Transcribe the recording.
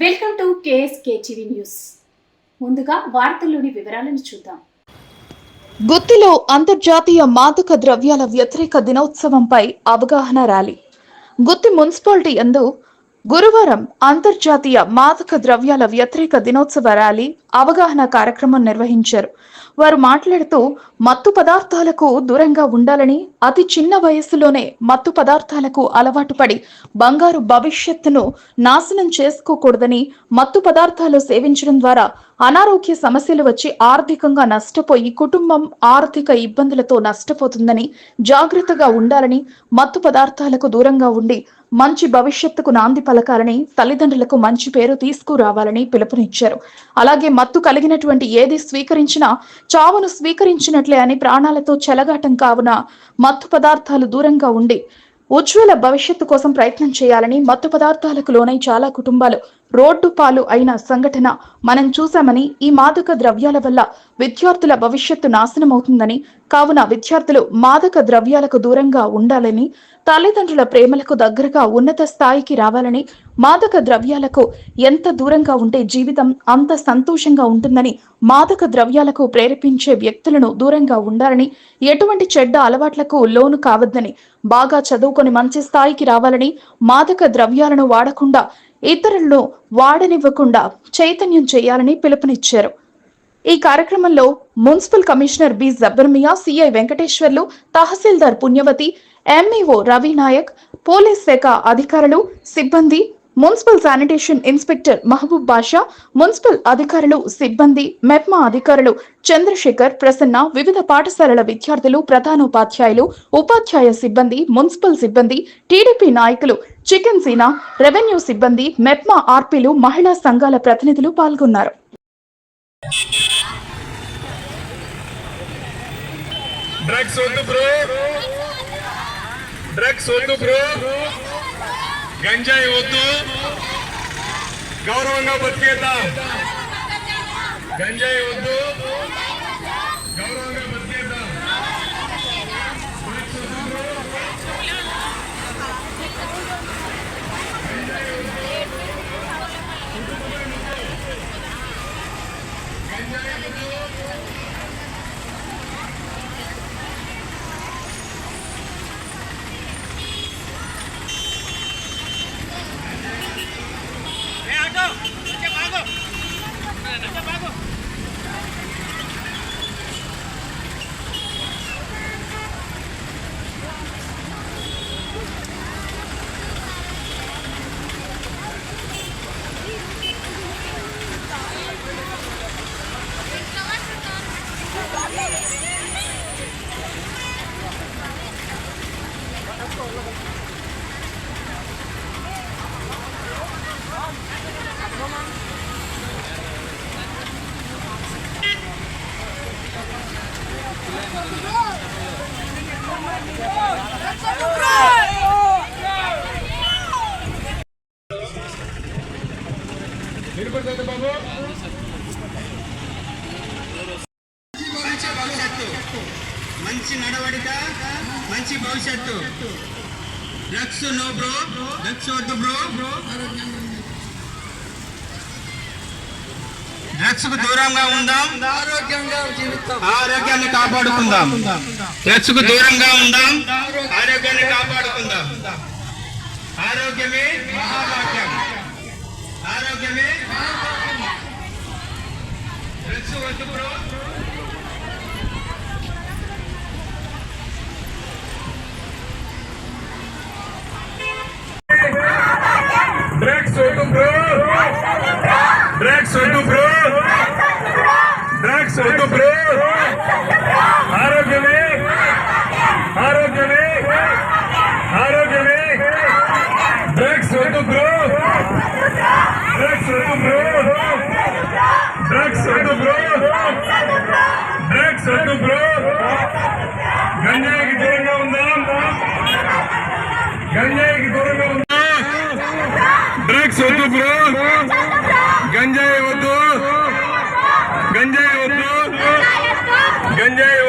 Welcome to KSK TV news. ముందుగా వార్తల్లోని వివరాలను చూద్దాం. గుత్తిలో అంతర్జాతీయ మాదక ద్రవ్యాల వ్యతిరేక దినోత్సవంపై అవగాహన ర్యాలీ. గుత్తి మున్సిపాలిటీ యందు గురువారం అంతర్జాతీయ మాదక ద్రవ్యాల వ్యతిరేక దినోత్సవ ర్యాలీ అవగాహన కార్యక్రమం నిర్వహించారు. వారు మాట్లాడుతూ మత్తు పదార్థాలకు దూరంగా ఉండాలని అతి చిన్న వయస్సులోనే మత్తు పదార్థాలకు అలవాటు పడి బంగారు భవిష్యత్తును నాశనం చేసుకోకూడదని మత్తు పదార్థాలు సేవించడం ద్వారా అనారోగ్య సమస్యలు వచ్చి ఆర్థికంగా నష్టపోయి కుటుంబం ఆర్థిక ఇబ్బందులతో నష్టపోతుందని జాగ్రత్తగా ఉండాలని మత్తు పదార్థాలకు దూరంగా ఉండి మంచి భవిష్యత్తుకు నాంది పలకాలని తల్లిదండ్రులకు మంచి పేరు తీసుకురావాలని పిలుపునిచ్చారు. అలాగే మత్తు కలిగినటువంటి ఏది స్వీకరించినా చావును స్వీకరించినట్లే అని ప్రాణాలతో చెలగాటం కావున మత్తు పదార్థాలు దూరంగా ఉండి ఉజ్వల భవిష్యత్తు కోసం ప్రయత్నం చేయాలని మత్తు పదార్థాలకు లోనై చాలా కుటుంబాలు రోడ్డు పాలు అయిన సంఘటన మనం చూశామని ఈ మాదక ద్రవ్యాల వల్ల విద్యార్థుల భవిష్యత్తు నాశనం అవుతుందని కావున విద్యార్థులు మాదక ద్రవ్యాలకు దూరంగా ఉండాలని తల్లిదండ్రుల ప్రేమలకు దగ్గరగా ఉన్నత స్థాయికి రావాలని మాదక ద్రవ్యాలకు ఎంత దూరంగా ఉంటే జీవితం అంత సంతోషంగా ఉంటుందని మాదక ద్రవ్యాలకు ప్రేరేపించే వ్యక్తులను దూరంగా ఉండాలని ఎటువంటి చెడ్డ అలవాట్లకు లోను కావద్దని బాగా చదువుకొని మంచి స్థాయికి రావాలని మాదక ద్రవ్యాలను వాడకుండా ఇతరులను వాడనివ్వకుండా చైతన్యం చేయాలని పిలుపునిచ్చారు. ఈ కార్యక్రమంలో municipal commissioner B. Jabbarmiya CI Venkateswarlu tahsildar Punyavathi MEO Ravi Nayak police శాఖ అధికారులు సిబ్బంది municipal sanitation inspector Mahaboob Basha municipal అధికారులు సిబ్బంది మెప్మా అధికారులు చంద్రశేఖర్ ప్రసన్న వివిధ పాఠశాలల విద్యార్థులు ప్రధానోపాధ్యాయులు ఉపాధ్యాయ సిబ్బంది మున్సిపల్ సిబ్బంది టీడీపీ నాయకులు చికెన్ సీనా రెవెన్యూ సిబ్బంది మెప్మా ఆర్పీలు మహిళా సంఘాల ప్రతినిధులు పాల్గొన్నారు. డ్రగ్స్ వద్దు బ్రో డ్రగ్స్ వద్దు బ్రో గంజాయి వద్దు గౌరవంగా బతికేద్దాం గంజాయి వద్దు గౌరవంగా బతికేద్దాం డ్రగ్స్ వద్దు బ్రో గంజాయి వద్దు వినపడుతుంది బాబు మంచి భవిష్యత్తు. మంచి నడవడిక మంచి భవిష్యత్తు. డ్రగ్స్ నో బ్రో డ్రగ్స్ వద్దు బ్రో డ్రగ్స్కు దూరంగా ఉందాం. ఆరోగ్యంగా జీవితం ఆరోగ్యాన్ని కాపాడుకుందాం. డ్రగ్స్కు దూరంగా ఉందాం. ఆరోగ్యాన్ని కాపాడుకుందాం. ఆరోగ్యమే మహాభాగ్యం. ఆరోగ్యమే డ్రగ్స్ వద్దు బ్రో డ్రగ్స్ వద్దు బ్రో డ్రగ్స్ వద్దు బ్రో డ్రగ్స్ వద్దు బ్రో ఆరోగ్యమే ఆరోగ్యమే ఆరోగ్యమే డ్రగ్స్ వద్దు బ్రో డ్రగ్స్ వద్దు బ్రో డ్రగ్స్ వద్దు బ్రో డ్రగ్స్ వద్దు బ్రో గంజాయికి దూరంగా ఉందా? గంజాయికి దూరంగా ఉందా? డ్రగ్స్ వద్దు బ్రో గంజాయి వద్దు. గంజాయి వద్దు. గంజాయి